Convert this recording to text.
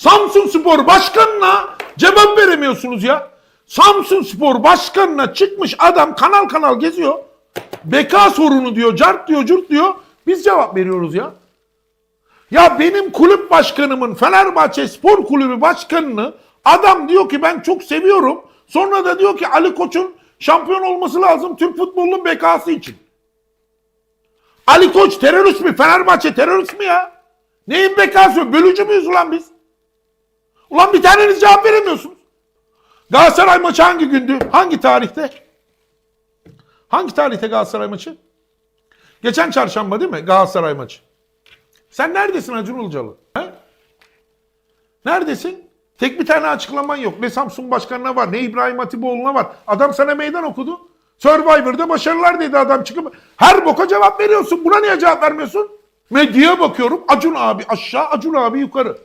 Samsun Spor Başkanı'na cevap veremiyorsunuz ya. Samsun Spor Başkanı'na çıkmış adam kanal kanal geziyor. Beka sorunu diyor, cart diyor, cürt diyor. Biz cevap veriyoruz ya. Ya benim kulüp başkanımın Fenerbahçe Spor Kulübü başkanını adam diyor ki ben çok seviyorum. Sonra da diyor ki Ali Koç'un şampiyon olması lazım Türk futbolunun bekası için. Ali Koç terörist mi? Fenerbahçe terörist mi ya? Neyin bekası? Bölücü müyüz ulan biz? Ulan bir taneniz cevap veremiyorsunuz. Galatasaray maçı hangi gündü? Hangi tarihte? Hangi tarihte Galatasaray maçı? Geçen çarşamba değil mi Galatasaray maçı? Sen neredesin Acun Ilıcalı? He? Neredesin? Tek bir tane açıklaman yok. Ne Samsun Başkanı'na var, ne İbrahim Hatipoğlu'na var. Adam sana meydan okudu. Survivor'da başarılar dedi adam çıkıp. Her boka cevap veriyorsun. Buna niye cevap vermiyorsun? Medyaya bakıyorum. Acun abi aşağı, Acun abi yukarı.